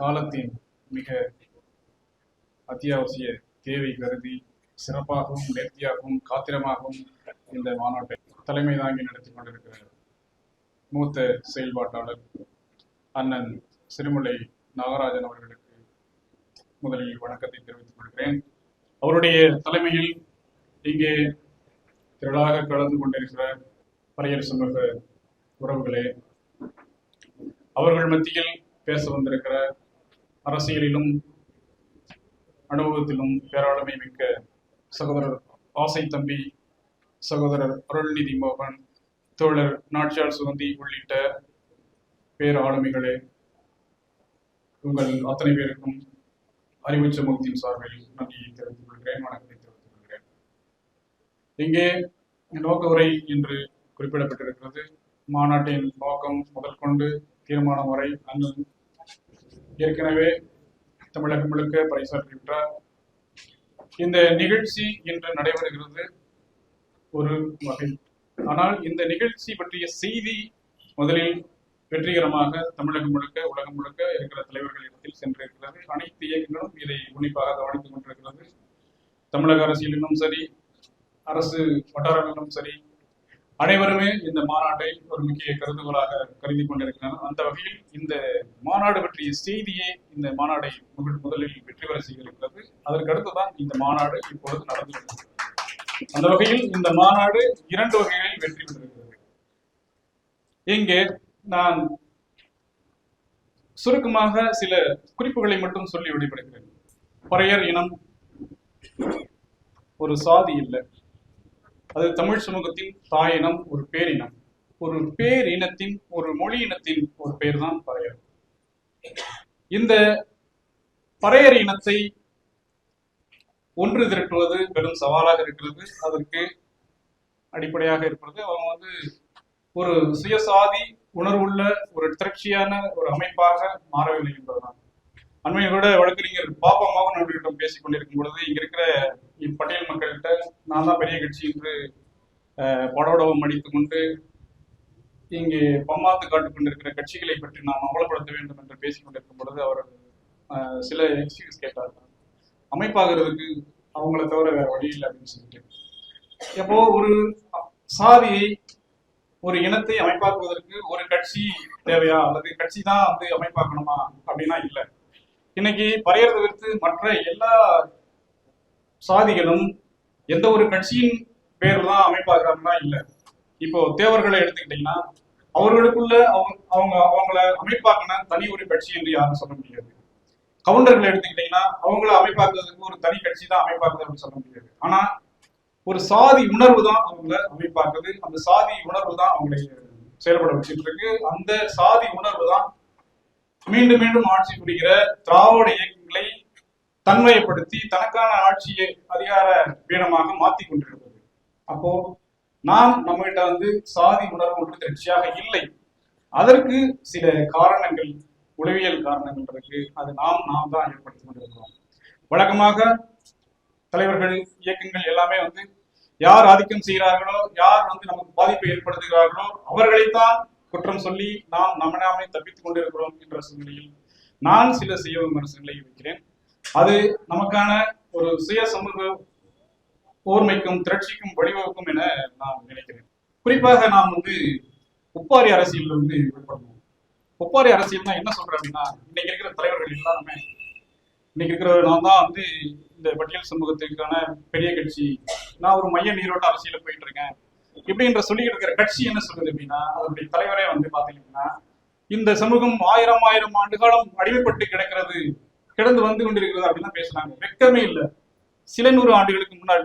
காலத்தின் மிக அத்தியாவசிய தேவை கருதி சிறப்பாகவும் நேர்த்தியாகவும் காத்திரமாகவும் இந்த மாநாட்டை தலைமை தாங்கி நடத்தி கொண்டிருக்கிற மூத்த செயல்பாட்டாளர் அண்ணன் சிறுமலை நாகராஜன் அவர்களுக்கு முதலில் வணக்கத்தை தெரிவித்துக் கொள்கிறேன். அவருடைய தலைமையில் இங்கே திரளாக கலந்து கொண்டிருக்கிற பறையர் சமூக உறவுகளே அவர்கள் மத்தியில் பேச வந்திருக்கிற அரசியலிலும் அனுபவத்திலும் பேராளுமை மிக்க சகோதரர் ஆசை தம்பி சகோதரர் அருள்நிதி மோகன் தோழர் நாட்சியால் சுகந்தி உள்ளிட்ட பேராளுமைகளே உங்கள் அத்தனை பேருக்கும் அறிவு சமூகத்தின் சார்பில் நன்றியை தெரிவித்துக் கொள்கிறேன் வணக்கத்தை தெரிவித்துக் கொள்கிறேன். இங்கே நோக்க உரை என்று குறிப்பிடப்பட்டிருக்கிறது. மாநாட்டின் நோக்கம் முதல் கொண்டு தீர்மானம் வரை அண்ணன் ஏற்கனவே தமிழகம் முழுக்க பறைசாற்றுகின்றார் இந்த நிகழ்ச்சி இன்று நடைபெறுகிறது ஒரு வகை ஆனால் இந்த நிகழ்ச்சி பற்றிய செய்தி முதலில் வெற்றிகரமாக தமிழகம் முழுக்க உலகம் முழுக்க இருக்கிற தலைவர்கள் இடத்தில் சென்றிருக்கிறது. அனைத்து இயக்கங்களும் இதை உன்னிப்பாக கவனித்துக் கொண்டிருக்கிறது. தமிழக அரசியலிலும் சரி அரசு வட்டாரங்களிலும் சரி அனைவருமே இந்த மாநாட்டை ஒரு முக்கிய கருதுகோளாக கருதி கொண்டிருக்கிறார்கள் அந்த வகையில் இந்த மாநாடு பற்றிய செய்தியே இந்த மாநாடை முதலில் வெற்றி பெற செய்திருக்கிறது. அதற்கு அடுத்துதான் இந்த மாநாடு இப்பொழுது நடந்துள்ளது அந்த வகையில் இந்த மாநாடு இரண்டு வகைகளில் வெற்றி பெற்றிருக்கிறது. இங்கே நான் சுருக்கமாக சில குறிப்புகளை மட்டும் சொல்லி விடைபெறுகிறேன். பறையர் இனம் ஒரு சாதி இல்லை. அது தமிழ் சமூகத்தின் தாயினம் ஒரு பேரினம் ஒரு பேரினத்தின் ஒரு மொழி இனத்தின் ஒரு பேர் தான் பறையர். இந்த பறையர் இனத்தை ஒன்று திரட்டுவது பெரும் சவாலாக இருக்கிறது. அதற்கு அடிப்படையாக இருப்பது அவங்க வந்து ஒரு சுயசாதி உணர்வுள்ள ஒரு திரட்சியான ஒரு அமைப்பாக மாறவில்லை என்பதுதான். அண்மையில் கூட வழக்கறிஞர் பாபா மோகன் அவர்களிடம் பேசிக் கொண்டிருக்கும் பொழுது இங்க இருக்கிற இப்பட்டியல் மக்கள்கிட்ட நான் தான் பெரிய கட்சி என்று அஹ், படோடவம் அடித்துக் கொண்டு இங்கே பம்மாத்து காட்டுக் கொண்டிருக்கிற கட்சிகளை பற்றி நாம் அமலப்படுத்த வேண்டும் என்று பேசிக் கொண்டிருக்கும் பொழுது அவர் சில எக்ஸ்கியூஸ் கேட்டார். அமைப்பாகிறதுக்கு அவங்கள தவிர வேற வழி இல்லை அப்படின்னு சொல்லிட்டு. எப்போ ஒரு சாதியை ஒரு இனத்தை அமைப்பாக்குவதற்கு ஒரு கட்சி தேவையா? அல்லது கட்சி தான் வந்து அமைப்பாக்கணுமா? அப்படின்னா இல்லை. இன்னைக்கு பறையர் தவிர்த்து மற்ற எல்லா சாதிகளும் எந்த ஒரு கட்சியின் பேர்ல தான் அமைப்பாகிறாங்கன்னா இல்லை. இப்போ தேவர்களை எடுத்துக்கிட்டீங்கன்னா அவர்களுக்குள்ள அவங்க அவங்க அவங்கள அமைப்பாக்கின தனி ஒரு கட்சி என்று யாரும் சொல்ல முடியாது. கவுண்டர்களை எடுத்துக்கிட்டீங்கன்னா அவங்கள அமைப்பாக்குறதுக்கு ஒரு தனி கட்சி தான் அமைப்பாக்குது அப்படின்னு சொல்ல முடியாது. ஆனா ஒரு சாதி உணர்வு தான் அவங்கள அமைப்பாக்குது. அந்த சாதி உணர்வு தான் அவங்களை செயல்பட வச்சுட்டு இருக்கு. அந்த சாதி உணர்வு தான் மீண்டும் மீண்டும் ஆட்சி புரிகிற திராவிட இயக்கங்களை தன்மையப்படுத்தி தனக்கான ஆட்சியை அதிகார பீடமாக மாத்தி கொண்டிருந்தது அப்போ நாம் நம்மகிட்ட வந்து சாதி உணர்வு ஒன்று திருச்சியாக இல்லை. அதற்கு சில காரணங்கள் உளவியல் காரணங்கள் இருக்கு. அது நாம் நாம் தான் ஏற்படுத்தி கொண்டிருக்கிறோம். வழக்கமாக தலைவர்கள் இயக்கங்கள் எல்லாமே வந்து யார் ஆதிக்கம் செய்கிறார்களோ யார் வந்து நமக்கு பாதிப்பை ஏற்படுத்துகிறார்களோ அவர்களைத்தான் குற்றம் சொல்லி நாம் நம்ம நாமே தப்பித்துக் கொண்டிருக்கிறோம் என்ற சூழ்நிலையில் நான் சில சுய விமர்சனங்களை வைக்கிறேன். அது நமக்கான ஒரு சுய சமூக ஓர்மைக்கும் திரட்சிக்கும் வழிவகுக்கும் என நான் நினைக்கிறேன். குறிப்பாக நாம் வந்து ஒப்பாரி அரசியல் வந்து விடுபடணும் ஒப்பாரி அரசியல் என்ன சொல்றேன் அப்படின்னா இன்னைக்கு இருக்கிற தலைவர்கள் எல்லாருமே இன்னைக்கு இருக்கிற நான் தான் வந்து இந்த பட்டியல் சமூகத்திற்கான பெரிய கட்சி. நான் ஒரு மைய நீரோட்ட அரசியல போயிட்டு இருக்கேன். இப்படின்ற சொல்லிக்கிட்டு இருக்கிற கட்சி என்ன சொல்றது அப்படின்னா அதனுடைய தலைவரே வந்து பாத்தீங்கன்னா இந்த சமூகம் ஆயிரம் ஆயிரம் ஆண்டு காலம் அடிமைப்பட்டு கிடக்கிறது கிடந்து வந்து கொண்டிருக்கிறது அப்படின்னு பேசுனாங்க வெக்கமே இல்லை. சில நூறு ஆண்டுகளுக்கு முன்னாடி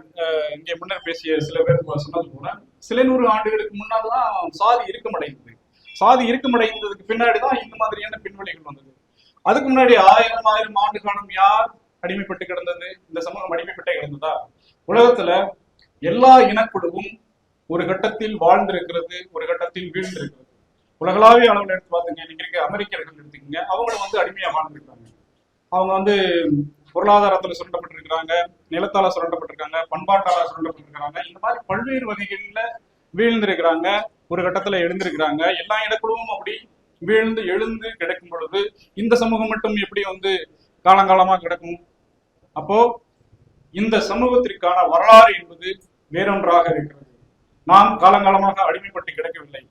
இங்கே முன்னர் பேசிய சில பேர் சொன்னது போல சில நூறு ஆண்டுகளுக்கு முன்னால் தான் சாதி இறுக்கமடைந்தது. சாதி இறுக்கமடைந்ததுக்கு பின்னாடி தான் இந்த மாதிரியான பின்வழிகள் வந்தது. அதுக்கு முன்னாடி ஆயிரம் ஆயிரம் ஆண்டு காலம் யார் அடிமைப்பட்டு கிடந்தது? இந்த சமூகம் அடிமைப்பட்டே கிடந்ததா? உலகத்துல எல்லா இனக்குழுவும் ஒரு கட்டத்தில் வாழ்ந்திருக்கிறது ஒரு கட்டத்தில் வீழ்ந்திருக்கிறது. உலகளாவிய அளவில் எடுத்து பார்த்துங்க இன்னைக்கு அமெரிக்கர்கள் எடுத்துக்கங்க அவங்களும் வந்து அடிமையாக வாழ்ந்துருக்காங்க. அவங்க வந்து பொருளாதாரத்தில் சுரண்டப்பட்டிருக்கிறாங்க நிலத்தால சுரண்டப்பட்டிருக்காங்க பண்பாட்டால சுரண்டப்பட்டிருக்கிறாங்க. இந்த மாதிரி பல்வேறு வகைகளில் வீழ்ந்திருக்கிறாங்க ஒரு கட்டத்தில் எழுந்திருக்கிறாங்க. எல்லா இடங்களும் அப்படி வீழ்ந்து எழுந்து கிடைக்கும் பொழுது இந்த சமூகம் மட்டும் எப்படி வந்து காலங்காலமாக கிடக்கும்? அப்போ இந்த சமூகத்திற்கான வரலாறு என்பது வேறொன்றாக இருக்கிறது. நாம் காலங்காலமாக அடிமைப்பட்டு கிடக்கவில்லை.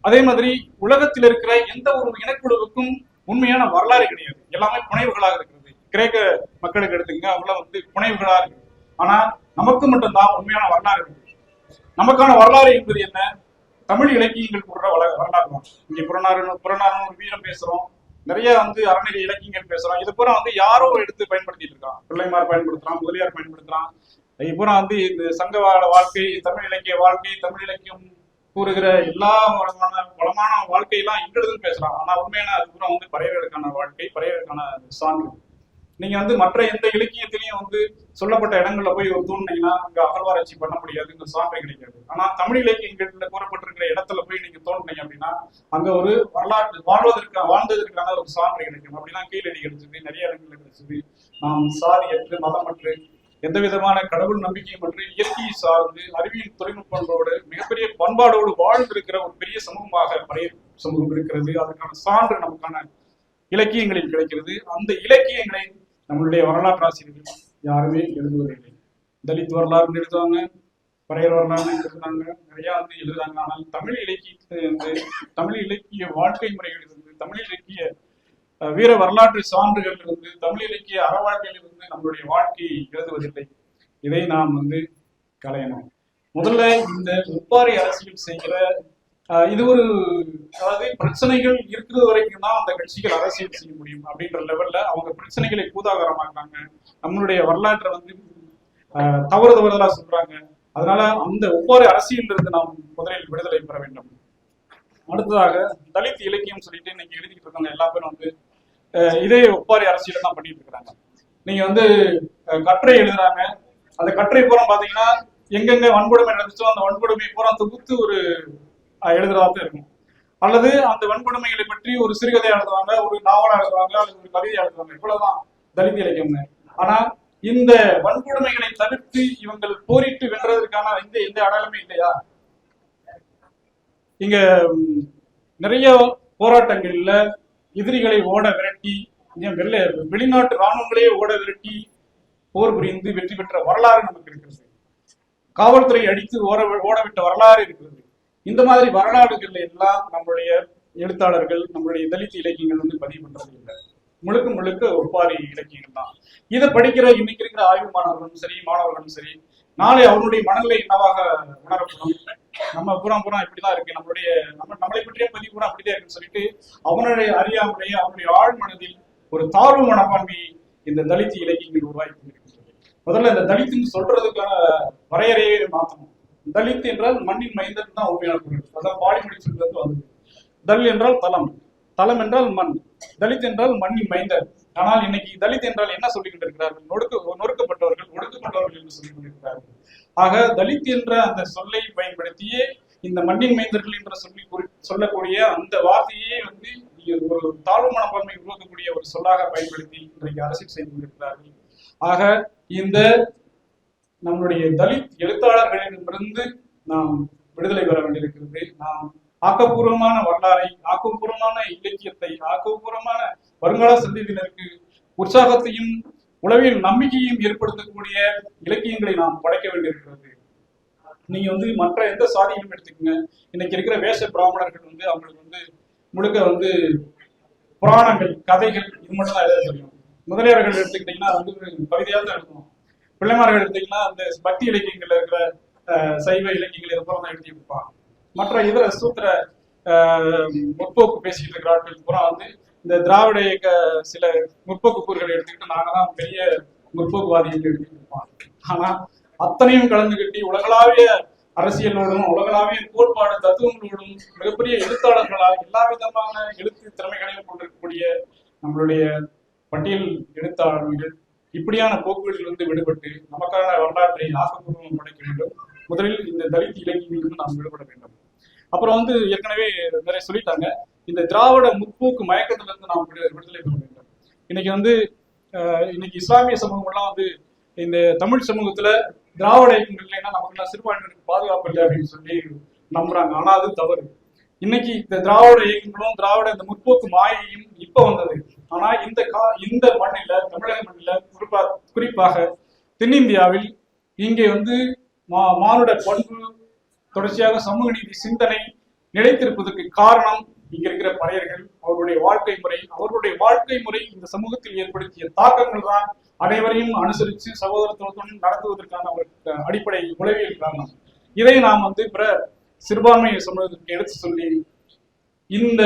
அதே மாதிரி உலகத்தில் இருக்கிற எந்த ஒரு இனக்குழுவுக்கும் உண்மையான வரலாறு கிடையாது. எல்லாமே புனைவுகளாக இருக்கிறது. கிரேக்க மக்களுக்கு எடுத்துங்க அவங்களாம் வந்து புனைவுகளா இருக்கு. ஆனா நமக்கு மட்டும்தான் உண்மையான வரலாறு இருக்கு நமக்கான வரலாறு என்பது என்ன? தமிழ் இலக்கியங்கள் கூட வள- வரலாறு தான். இங்க புறநாறு புறநாறு ஒரு வீரம் பேசுறோம். நிறைய வந்து அறநிலை இலக்கியங்கள் பேசுறோம். இது பூரா வந்து யாரோ எடுத்து பயன்படுத்திட்டு இருக்கான் பிள்ளைமார் பயன்படுத்துறான் முதலியார் பயன்படுத்துறான். பூரா வந்து இந்த சங்க வாழ்க்கை தமிழ் இலக்கிய வாழ்க்கை தமிழ் இலக்கியம் கூறுகிற எல்லா வளமான வளமான வாழ்க்கையெல்லாம் இன்றதுன்னு பேசலாம். ஆனா உண்மையான அது பூரா வந்து பறையர்களுக்கான வாழ்க்கை பறையர்களுக்கான சான்று. நீங்க வந்து மற்ற எந்த இலக்கியத்திலையும் வந்து சொல்லப்பட்ட இடங்கள்ல போய் ஒரு தோணுனீங்கன்னா அங்க அகழ்வாராய்ச்சி பண்ண முடியாது இந்த சான்று கிடைக்காது. ஆனா தமிழ் இலக்கியங்கள்ல கூறப்பட்டிருக்கிற இடத்துல போய் நீங்க தோணுனீங்க அப்படின்னா அங்க ஒரு வரலாற்று வாழ்வதற்கு வாழ்ந்ததற்கான ஒரு சான்று கிடைக்கும். அப்படின்னா கீழடி கிடைச்சது நிறைய இடங்கள்ல கிடைச்சது நாம் சாதியற்று மதமற்று எந்த விதமான கடவுள் நம்பிக்கையமற்று இயற்கையை சார்ந்து அறிவியல் தொழில்நுட்பங்களோடு மிகப்பெரிய பண்பாடோடு வாழ்ந்திருக்கிற ஒரு பெரிய சமூகமாக பழைய சமூகம் இருக்கிறது. அதற்கான சான்று நமக்கான இலக்கியங்களில் கிடைக்கிறது. அந்த இலக்கியங்களை நம்மளுடைய வரலாற்று ஆசிரியர்கள் யாருமே எழுதுவதில்லை. தலித் வரலாறு எழுதுவாங்க பறையர் வரலாறு எழுதுனாங்க நிறைய வந்து எழுதுறாங்க. ஆனால் தமிழ் இலக்கியத்தை வந்து தமிழ் இலக்கிய வாழ்க்கை முறைகள் இருந்து தமிழ் இலக்கிய வீர வரலாற்று சான்றுகள் இருந்து தமிழ் இலக்கிய அறவாழ்க்கையில் இருந்து நம்மளுடைய வாழ்க்கையை எழுதுவதில்லை. இதை நாம் வந்து களையணும். முதல்ல இந்த ஒப்பாரி அரசியல் செய்கிற இது ஒரு அதாவது பிரச்சனைகள் இருக்கிறது வரைக்கும் தான் அந்த கட்சிகள் அரசியல் செய்ய முடியும் அப்படின்ற லெவல்ல அவங்க பிரச்சனைகளை பூதாகரமாக்குறாங்க. நம்மளுடைய வரலாற்றை வந்து தவறு தவறுதலா சொல்றாங்க. அதனால அந்த ஒவ்வொரு அரசியல் இருந்து நாம் முதலில் விடுதலை பெற வேண்டும். அடுத்ததாக தலித் இலக்கியம் சொல்லிட்டு இன்னைக்கு எழுதிட்டு இருக்காங்க எல்லா பேரும் வந்து இதே ஒப்பாரி அரசியல் தான் பண்ணிட்டு இருக்கிறாங்க. நீங்க வந்து கட்டுரை எழுதுறாங்க. அந்த கட்டுரை பூரா பாத்தீங்கன்னா எங்கெங்க வன்கொடுமை நடந்துச்சோ அந்த வன்கொடுமை பூரா தொகுத்து ஒரு எழுதுறதா தான் இருக்கும். அல்லது அந்த வன்கொடுமைகளை பற்றி ஒரு சிறுகதை எழுதுவாங்க ஒரு நாவலா எழுதுவாங்க அல்லது ஒரு கவிதை எழுதுவாங்க. இவ்வளவுதான் தலித் இலக்கியம்னு. ஆனா இந்த வன்கொடுமைகளை தவிர்த்து இவங்கள் போரிட்டு வென்றதற்கான எந்த எந்த அடையாளமே இல்லையா? இங்க நிறைய போராட்டங்கள்ல எதிரிகளை ஓட விரட்டி ஏன் வெளிநாட்டு இராணுவங்களே ஓட விரட்டி போர் புரிந்து வெற்றி பெற்ற வரலாறு நமக்கு இருக்கிறது. காவல்துறை அடித்து ஓட ஓட விட்ட வரலாறு இருக்கிறது. இந்த மாதிரி வரலாறுகள் எல்லாம் நம்மளுடைய எழுத்தாளர்கள் நம்மளுடைய தலித் இலக்கியங்கள் வந்து பதிவு பண்றது இல்லை. முழுக்க முழுக்க ஒப்பாரி இலக்கியங்கள் தான். இதை படிக்கிற இன்னைக்கு இருக்கிற ஆய்வு மாணவர்களும் சரி மாணவர்களும் சரி நாளை அவருடைய மனநிலை என்னவாக உணரப்படும்? நம்ம பூரா பூரா இப்படிதான் இருக்கு. நம்மளுடைய நம்ம நம்மளை பற்றிய பதிவு பூரா அப்படிதான் இருக்குன்னு சொல்லிட்டு அவனுடைய அறியாமலேயே அவனுடைய ஆழ் மனதில் ஒரு தாழ்வு மனப்பான்மை இந்த தலித் இலக்கியங்கள் உருவாக்கி கொண்டிருக்கிறது. முதல்ல இந்த தலித்துன்னு சொல்றதுக்கான வரையறையே மாற்றணும் தலித் என்றால் மண்ணின் மைந்தன் தான் உண்மையான பொருள் அதான் பாடிமொழி சொல்றது வந்தது தல் என்றால் தலம். தலம் என்றால் மண். தலித் என்றால் மண்ணின் மைந்தர் ஆனால் இன்னைக்கு தலித் என்றால் என்ன சொல்லிக்கிட்டு இருக்கிறார்கள்? நொடுக்க நொறுக்கப்பட்டவர்கள் ஒடுக்கப்பட்டவர்கள் என்று சொல்லிக் கொண்டிருக்கிறார்கள். ஆக தலித் என்ற அந்த சொல்லை பயன்படுத்தியே இந்த மண்ணின் மைந்தர்கள் என்ற சொல்லி சொல்லக்கூடிய அந்த வார்த்தையே வந்து இங்க ஒரு தாழ்வு மனப்பான்மை உருவாக்கக்கூடிய ஒரு சொல்லாக பயன்படுத்தி இன்றைக்கு அரசியல் செய்து கொண்டிருக்கிறார்கள். ஆக இந்த நம்முடைய தலித் எழுத்தாளர்களிடமிருந்து நாம் விடுதலை பெற வேண்டியிருக்கிறது. நாம் ஆக்கப்பூர்வமான வரலாறை ஆக்கப்பூர்வமான இலக்கியத்தை ஆக்கப்பூர்வமான வருங்கால சந்ததியினருக்கு உற்சாகத்தையும் உளவில் நம்பிக்கையும் ஏற்படுத்தக்கூடிய இலக்கியங்களை நாம் படைக்க வேண்டியிருக்கிறது. நீங்க வந்து மற்ற எந்த சாதியிலும் எடுத்துக்கோங்க. இன்னைக்கு இருக்கிற வேஷ பிராமணர்கள் வந்து அவங்களுக்கு வந்து முழுக்க வந்து புராணங்கள் கதைகள் இது மட்டும் தான் எழுத தெரியும். முதலியவர்கள் எடுத்துக்கிட்டீங்கன்னா வந்து கவிதையாக தான் எழுதணும் பிள்ளைமார்கள் எடுத்தீங்கன்னா அந்த பக்தி இலக்கியங்கள்ல இருக்கிற அஹ், சைவ இலக்கியங்கள் இது தான் எழுதி கொடுப்பான் மற்ற இதர சூத்திர முற்போக்கு பேசிக்கிட்டு இருக்கிற ஆட்கள் பூரா வந்து இந்த திராவிட இயக்க சில முற்போக்கு கூறுகளை எடுத்துக்கிட்டு நாங்க தான் பெரிய முற்போக்குவாதிகள் எழுதி கொடுப்பான் ஆனா அத்தனையும் கலந்து கட்டி உலகளாவிய அரசியலோடும் உலகளாவிய கோட்பாடு தத்துவங்களோடும் மிகப்பெரிய எழுத்தாளர்களாக எல்லா விதமான எழுத்து திறமைகளையும் கொண்டிருக்கக்கூடிய நம்மளுடைய பட்டியல் எழுத்தாளர்கள் இப்படியான போக்குகளிலிருந்து விடுபட்டு நமக்கான வரலாற்றை ஆக்கப்பூர்வம் படைக்க வேண்டும். முதலில் இந்த தலித் இலக்கியங்களிலிருந்து நாம் விடுபட வேண்டும். அப்புறம் வந்து ஏற்கனவே நிறைய சொல்லிட்டாங்க. இந்த திராவிட முற்போக்கு மயக்கத்திலிருந்து நாம் விடு- விடுதலை பெற வேண்டும். இன்னைக்கு வந்து இன்னைக்கு இஸ்லாமிய சமூகம் எல்லாம் வந்து இந்த தமிழ் சமூகத்துல திராவிட இயக்கங்கள் இல்லைன்னா நமக்கு சிறுபான்மையினருக்கு பாதுகாப்பு இல்லை அப்படின்னு சொல்லி நம்புறாங்க. ஆனா அது தவறு. இன்னைக்கு இந்த திராவிட இயக்கங்களும் திராவிட இந்த முற்போக்கு மாயையும் இப்ப வந்தது. ஆனா இந்த கா இந்த மண்ணில தமிழக மண்ணில குறிப்பா குறிப்பாக தென்னிந்தியாவில் இங்கே வந்து மா மானுட பண்பு தொடர்ச்சியாக சமூக நீதி சிந்தனை நிலைத்திருப்பதற்கு காரணம் இங்க இருக்கிற பறையர்கள் அவருடைய வாழ்க்கை முறை அவர்களுடைய வாழ்க்கை முறை இந்த சமூகத்தில் ஏற்படுத்திய தாக்கங்கள் தான் அனைவரையும் அனுசரித்து சகோதரத்துவத்துடன் நடத்துவதற்கான ஒரு அடிப்படை உளவியல் காரணம் இதை நாம் வந்து பிற சிறுபான்மை சமூகத்திற்கு எடுத்து சொல்லி இந்த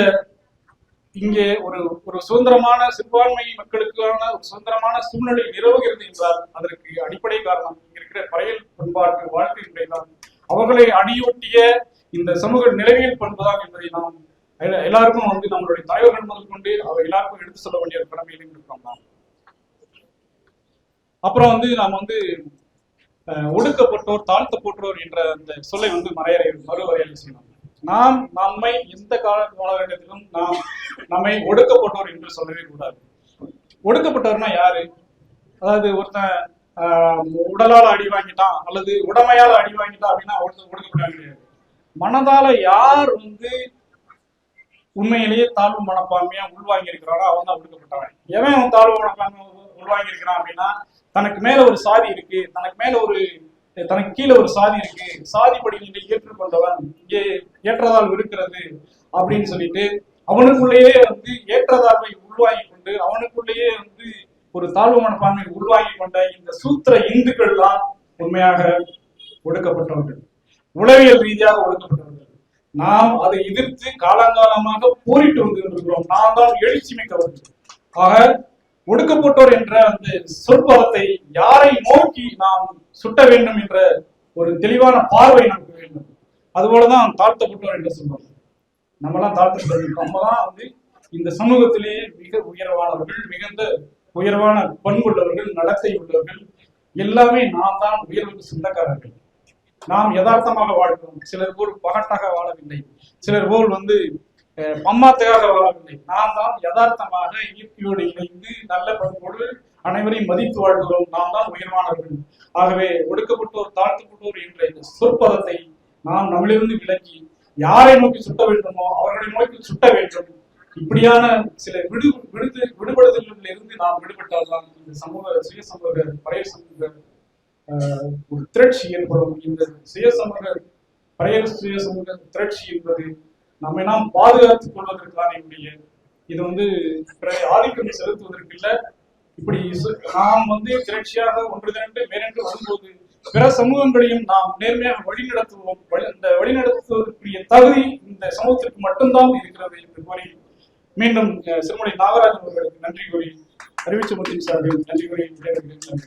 இங்கே ஒரு ஒரு சுதந்திரமான சிறுபான்மை மக்களுக்கான ஒரு சுதந்திரமான சூழ்நிலை நிலவுகிறது என்றால் அதற்கு அடிப்படை காரணம் இங்க இருக்கிற பறையல் பண்பாட்டு வாழ்க்கை முறைதான் அவர்களை அடியொட்டிய இந்த சமூக நிலவியல் பண்புதான் என்பதை நாம் எல்லாருக்கும் வந்து நம்மளுடைய தலைவர்கள் முதல் கொண்டு அவர் எல்லாருக்கும் எடுத்து சொல்ல வேண்டிய ஒரு கடமையிலும் இருக்கிறோம் நாம். அப்புறம் வந்து நாம் வந்து ஒடுக்கப்பட்டோர் தாழ்த்தப்பட்டோர் என்ற அந்த சொல்லை வந்து மறையறை மறுவரையறை செய்யணும் நாம் நம்மை எந்த கால காலகட்டத்திலும் நாம் நம்மை ஒடுக்கப்பட்டோர் என்று சொல்லவே கூடாது. ஒடுக்கப்பட்டவர்னா யாரு? அதாவது ஒருத்தன் ஆஹ், அடி வாங்கிட்டான் அல்லது உடமையால் அடி வாங்கிட்டான் அப்படின்னா ஒருத்தன் ஒடுக்கப்பட்டவன் கிடையாது. மனதால யார் வந்து உண்மையிலேயே தாழ்வு மனப்பான்மையா உள்வாங்கி இருக்கிறாரோ அவன் தான் ஒடுக்கப்பட்டவன். எவன் அவன் தாழ்வு மனப்பான்மை உள்வாங்கி இருக்கிறான் அப்படின்னா தனக்கு மேல ஒரு சாதி இருக்கு தனக்கு மேல ஒரு தனக்கு கீழே ஒரு சாதி இருக்கு சாதி படிநிலை ஏற்றுக்கொண்டவன் இங்கே ஏற்றதால் இருக்கிறது அப்படின்னு சொல்லிட்டு அவனுக்குள்ளேயே வந்து ஏற்றதாழ்வை உள்வாங்கி கொண்டு அவனுக்குள்ளேயே வந்து ஒரு தாழ்வு மனப்பான்மை உள்வாங்கி கொண்ட இந்த சூத்திர இந்துக்கள் தான் உண்மையாக ஒடுக்கப்பட்டவர்கள். உளவியல் ரீதியாக ஒடுக்கப்பட்டவர்கள். நாம் அதை எதிர்த்து காலங்காலமாக போரிட்டு வந்து கொண்டிருக்கிறோம் நாம் தான் எழுச்சி மிக்கவர்கள். ஆக ஒடுக்கப்பட்டோர் என்ற அந்த சொற்பதத்தை யாரை நோக்கி நாம் சுட்ட வேண்டும் என்ற ஒரு தெளிவான பார்வை நமக்கு வேண்டும். அதுபோலதான் தாழ்த்தப்பட்டோர் என்று சொல்றோம் நம்மலாம் தாழ்த்தப்பட்டோம் நம்ம தான் வந்து இந்த சமூகத்திலேயே மிக உயர்வானவர்கள் மிகுந்த உயர்வான பண்புள்ளவர்கள் நடத்தை உள்ளவர்கள். எல்லாமே நாம் தான் உயர்வுக்கு சொந்தக்காரர்கள். நாம் யதார்த்தமாக வாழ்கிறோம். சிலர் போல் பகட்டாக வாழவில்லை. சிலர் போல் வந்து அஹ், பம்மாத்துக்காக வாழவில்லை. நாம் தான் யதார்த்தமாக இயற்கையோடு இணைந்து நல்ல பண்போடு அனைவரையும் மதித்து வாழ்கிறோம். நாம் தான் உயர்வானவர்கள். ஆகவே ஒடுக்கப்பட்டோர் தாழ்த்தப்பட்டோர் என்ற இந்த சொற்பதத்தை நாம் நம்மளிருந்து விலக்கி யாரை நோக்கி சுட்ட வேண்டுமோ அவர்களை நோக்கி சுட்ட வேண்டும். இப்படியான சில விடு விடுது விடுபடுதல்களில் இருந்து நாம் விடுபட்டால்தான் இந்த சமூக சுய சமூக பழைய சமூக ஒரு திரட்சி ஏற்படும். இந்த சுய சமூக பழைய சுய சமூக திரட்சி என்பது நம்ம நாம் பாதுகாத்துக் கொள்வதற்கான என்னுடைய இது வந்து ஆதிக்கம் செலுத்துவதற்கு இல்ல. இப்படி சு- நாம் வந்து திரட்சியாக ஒன்று திரண்டு மேலென்று வரும்போது பிற சமூகங்களையும் நாம் நேர்மையாக வழிநடத்துவோம். இந்த வழிநடத்துவதற்குரிய தகுதி இந்த சமூகத்திற்கு மட்டும்தான் இருக்கிறது என்று கூறி மீண்டும் சிறுமணி நாகராஜன் அவர்களுக்கு நன்றி கூறி அறிவிச்சமுத்தின் சார்பில் நன்றி கூறி நன்றி